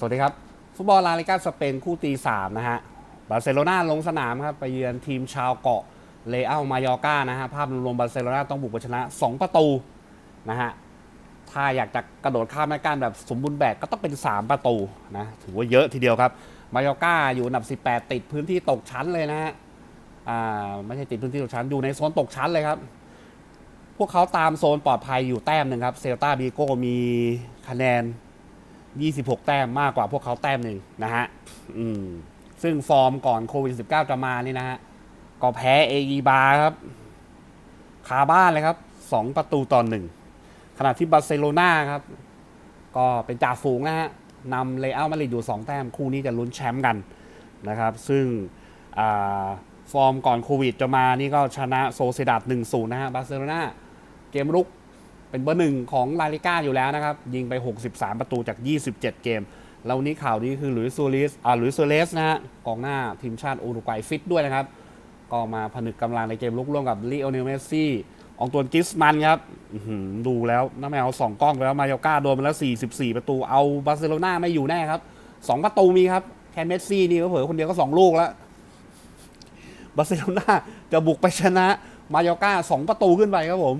สวัสดีครับ ฟุตบอลลาลิกาสเปนคู่ตีสามนะฮะบาร์เซโลนาลงสนามครับ ไปเยือนทีมชาวเกาะเลอัลมายอร์กานะฮะ ภาพรวมบาร์เซโลนาต้องบุกไปชนะ 2 ประตูนะฮะ ถ้าอยากจะกระโดดข้ามแม่กานแบบสมบูรณ์แบบก็ต้องเป็น 3 ประตูนะ ถือว่าเยอะทีเดียวครับ มายอร์กาอยู่อันดับ 18 ติดพื้นที่ตกชั้นเลยนะฮะ อ่าไม่ใช่ติดพื้นที่ตกชั้น อยู่ในโซนตกชั้นเลยครับพวกเขาตามโซนปลอดภัยอยู่แต้มหนึ่งครับ เซลตาบีโก้มีคะแนน 26 แต้มมากกว่าพวกเขาแต้มหนึ่งนะฮะซึ่งฟอร์มก่อนโควิด -19 จะมานี่นะฮะ ก็แพ้เอกีบาครับ คาบ้านเลยครับ 2 ประตูต่อหนึ่งขณะที่บาร์เซโลนาครับ ก็เป็นจ่าฝูงนะฮะนำเลอัลมาดริดอยู่ 2 แต้มคู่นี้จะลุ้นแชมป์กันนะครับ ซึ่งอฟอร์มก่อนโควิดจะมานี่ก็ชนะโซเซดัด1-0นะฮะบาร์เซโลนาเกมรุก เป็นเบอร์หนึ่งของลาลิก้าอยู่แล้วนะครับ ยิงไป 63 ประตูจาก 27 เกม แล้ววันนี้ข่าวนี้คือหลุยส์ซูลิสอ่าหลุยส์ซูเลสนะฮะกองหน้าทีมชาติอุรุกวัยฟิตด้วยนะครับ ก็มาผนึกกำลังในเกมลุกร่วมกับลีโอเนลเมสซี่องตวนกิสมันครับดูแล้วน้าแมวสองกล้องแล้ว มายก้าโดนไปแล้ว 44 ประตู เอาบาร์เซโลนาไม่อยู่แน่ครับสองประตูมีครับ แค่เมสซี่นี่ก็เผลอคนเดียวก็สองลูกแล้ว บาร์เซโลนาจะบุกไปชนะ มายก้าสองประตูขึ้นไปครับผม